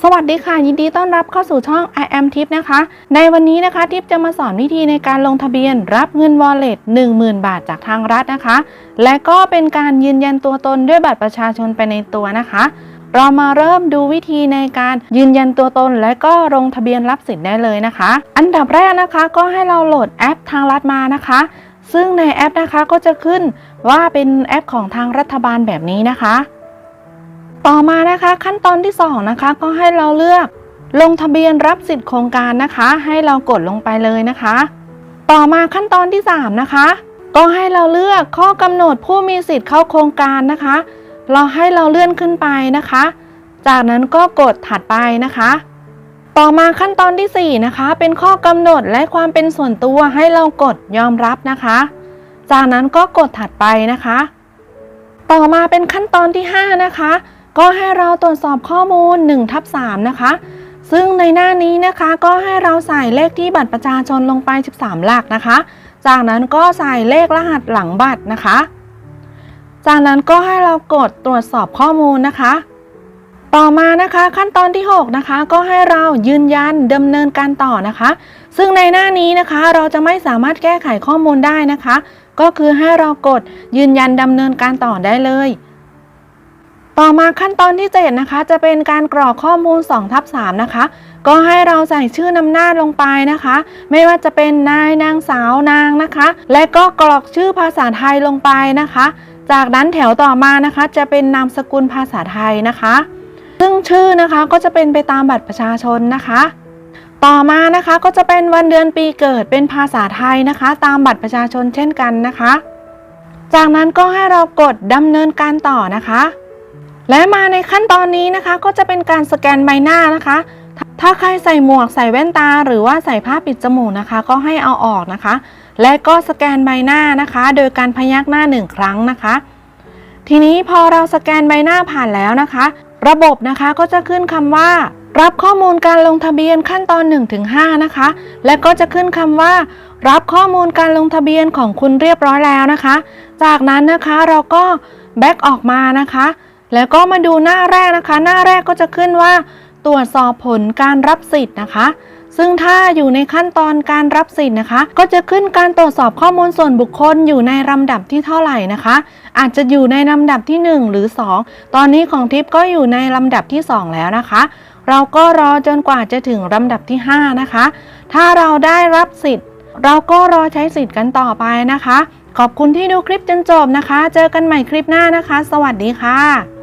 สวัสดีค่ะ ยินดีต้อนรับเข้าสู่ช่อง I am Tip นะคะ ในวันนี้นะคะ ทิปจะมาสอนวิธีในการลงทะเบียนรับเงิน Wallet 10,000 บาทจากทางรัฐนะคะ และก็เป็นการยืนยันตัวตนด้วยบัตรประชาชนไปในตัวนะคะ เรามาเริ่มดูวิธีในการยืนยันตัวตน และก็ลงทะเบียนรับสิทธิ์ได้เลยนะคะ อันดับแรกนะคะ ก็ให้เราโหลดแอปทางรัฐมานะคะ ซึ่งในแอปนะคะก็จะขึ้นว่าเป็นแอปของทางรัฐบาลแบบนี้นะคะ ต่อมานะคะขั้นตอนที่2นะคะก็ให้เราเลือกลงทะเบียนรับสิทธิ์โครงการนะคะ ให้เรากดลงไปเลยนะคะ ต่อมาขั้นตอนที่ 3 นะคะ ก็ให้เราเลือกข้อกำหนดผู้มีสิทธิ์เข้าโครงการนะคะ เราให้เราเลื่อนขึ้นไปนะคะ จากนั้นก็กดถัดไปนะคะ ต่อมาขั้นตอนที่ 4 นะคะ เป็นข้อกำหนดและความเป็นส่วนตัวให้เรากดยอมรับนะคะ จากนั้นก็กดถัดไปนะคะ ต่อมาเป็นขั้นตอนที่ 5 นะคะ ก็ให้เราตรวจสอบข้อมูล1ทับ3นะคะ ซึ่งในหน้านี้นะคะก็ให้เราใส่เลขที่บัตรประชาชนลงไป 13 หลักนะคะ จากนั้นก็ใส่เลขรหัสหลังบัตรนะคะ จากนั้นก็ให้เรากดตรวจสอบข้อมูลนะคะ ต่อมานะคะขั้นตอนที่ 6 นะคะ ก็ให้เรายืนยันดำเนินการต่อนะคะ ซึ่งในหน้านี้นะคะเราจะไม่สามารถแก้ไขข้อมูลได้นะคะ ก็คือให้เรากดยืนยันดำเนินการต่อได้เลย ต่อมาขั้นตอนที่7นะคะ จะเป็นการกรอกข้อมูล2ทับ3นะคะ ก็ให้เราใส่ชื่อนำหน้าลงไปนะคะ ไม่ว่าจะเป็นนายนางสาวนางนะคะ และก็กรอกชื่อภาษาไทยลงไปนะคะ จากนั้นแถวต่อมานะคะ จะเป็นนามสกุลภาษาไทยนะคะ ซึ่งชื่อนะคะก็จะเป็นไปตามบัตรประชาชนนะคะ ต่อมานะคะก็จะเป็นวันเดือนปีเกิดเป็นภาษาไทยนะคะ ตามบัตรประชาชนเช่นกันนะคะ จากนั้นก็ให้เรากดดำเนินการต่อนะคะ และมาในขั้นตอนนี้นะคะก็จะเป็นการสแกนใบหน้านะคะ ถ้าใครใส่หมวกใส่แว่นตา หรือว่าใส่ผ้าปิดจมูกนะคะ ก็ให้เอาออกนะคะ และก็สแกนใบหน้านะคะ โดยการพยักหน้าหนึ่งครั้งนะคะ ทีนี้พอเราสแกนใบหน้าผ่านแล้วนะคะ ระบบนะคะก็จะขึ้นคำว่า รับข้อมูลการลงทะเบียนขั้นตอน 1-5 นะคะ และก็จะขึ้นคำว่ารับข้อมูลการลงทะเบียนของคุณเรียบร้อยแล้วนะคะ จากนั้นนะคะเราก็แบ็กออกมานะคะ แล้วก็มาดูหน้าแรกนะคะ หน้าแรกก็จะขึ้นว่า ตรวจสอบผลการรับสิทธิ์นะคะ ซึ่งถ้าอยู่ในขั้นตอนการรับสิทธิ์นะคะ ก็จะขึ้นการตรวจสอบข้อมูลส่วนบุคคลอยู่ในลำดับที่เท่าไหร่นะคะ อาจจะอยู่ในลำดับที่ 1 หรือ 2 ตอนนี้ของทิปก็อยู่ในลำดับที่ 2 แล้วนะคะเราก็รอจนกว่าจะถึงลำดับที่ 5 นะคะ ถ้าเราได้รับสิทธิ์ เราก็รอใช้สิทธิ์กันต่อไปนะคะ ขอบคุณที่ดูคลิปจนจบนะคะ เจอกันใหม่คลิปหน้านะคะ สวัสดีค่ะ